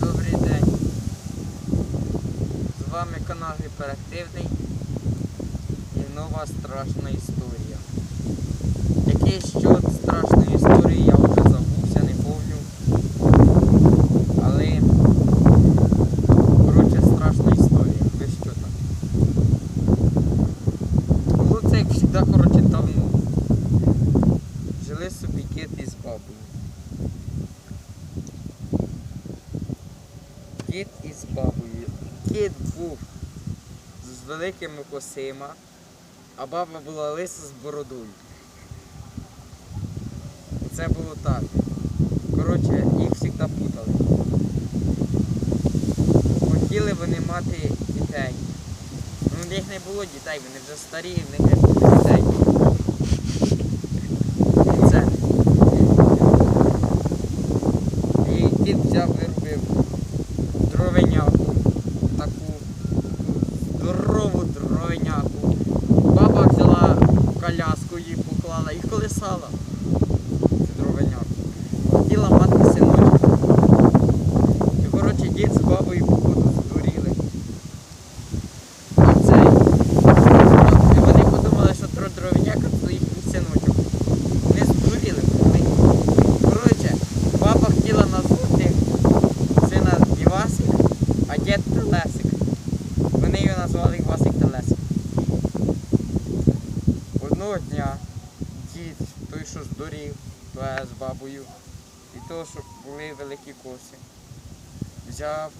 Добрий день. З вами канал Гіперактивний і нова страшна історія. Який щодо страшної історії я вже забувся, не помню. Але коротше страшна історія. Ви що там? Було це як завжди, коротше, давно. Жили собі кіт із бабою. Кіт із бабою. Кіт був з великими косима, а баба була лиса з бородою. І це було так. Коротше, їх завжди путали. Хотіли вони мати дітей. Ну, У них не було дітей, вони вже старі, в них не було дітей. І це. І кіт взяв виробив дровеняку, таку здорову дровеняку. Баба взяла коляску її поклала і колесала цю дровеняку. Хотіла мати синочка. І коротше дід з бабою походу здуріли. А цей. І вони подумали, що тро- дровеняка це їхній синочок. Вони здуріли. Вони. Коротше, баба хотіла назвати сина Івасик, а дід Телесик. Вони його назвали Івасик Телесик. Одного дня дід, той, що здурів, то я з бабою, і того, що були великі коси, взяв,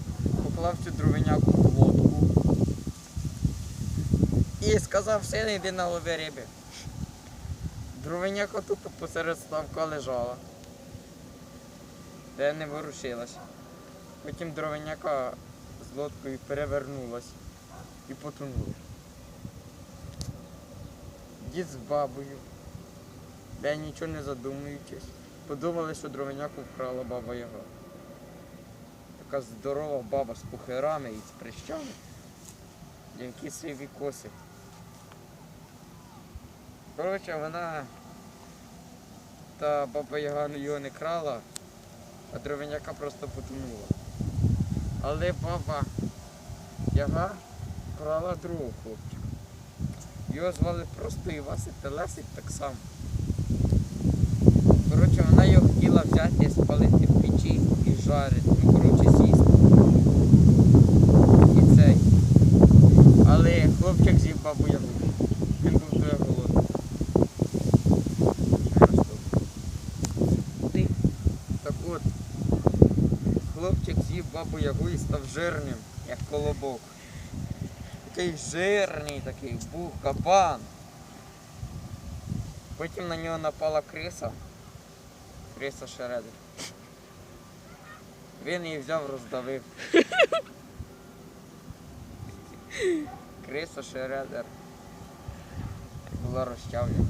поклав цю дровиняку в лодку і сказав, сина, йди на лови риби. Дровиняка тут посеред ставка лежала де не ворушилась. Потім дровеняка з лодкою перевернулась і потонула. Дід з бабою, де нічого не задумуючись, подумали, що дровеняку вкрала баба Яга. Така здорова баба з пухирами і з прищами, які сиві коси. Коротше, вона та баба Яга його не крала, а дровеняка просто потонула. Але баба Яга брала другого хлопчика. Його звали просто Івасик Телесик так само. Коротше, вона його хотіла взяти, спалити в печі і жарити. Ну, коротше, сісти. І цей. Але хлопчик з'їв бабу Ягу. Він був дуже голодний. Ти? Так от, хлопчик бабу Ягу і став жирним, як колобок. Такий жирний такий, був кабан. Потім на нього напала криса. Криса Шредер. Він її взяв, роздавив. Криса Шредер. Була розчавлена.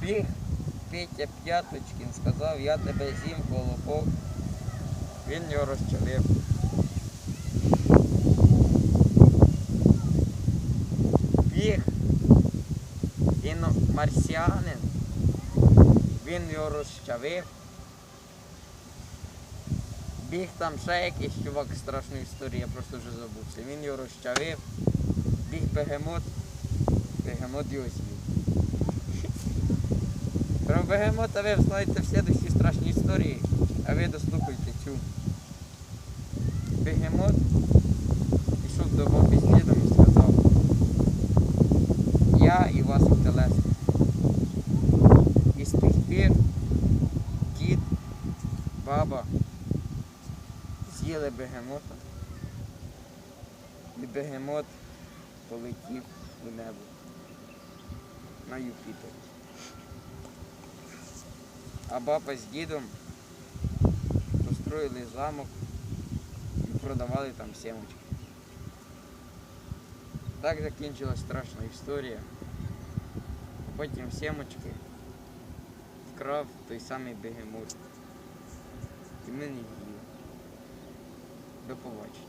Біг Петя П'яточкін сказав, я тебе з'їм колобок. Він його розчавив. Біг іно марсіанин. Він його розчавив. Біг там ще якийсь чувак страшну історію, я просто вже забувся. Він його розчавив. Біг бегемот. Бегемот його з'їв. Про бегемота ви знаєте в слідущій страшній історії, а ви дослухайте цю. Бегемот пішов до баби з дідом і сказав, я і Васик Телесик. І з тих пір дід, баба з'їли бегемота. І бегемот полетів у небо на Юпітер. А баба з дідом построїли замок і продавали там сімочки. Так закінчилась страшна історія. Потім сімочки вкрав той самий бегемот. І ми не їли. До побачення.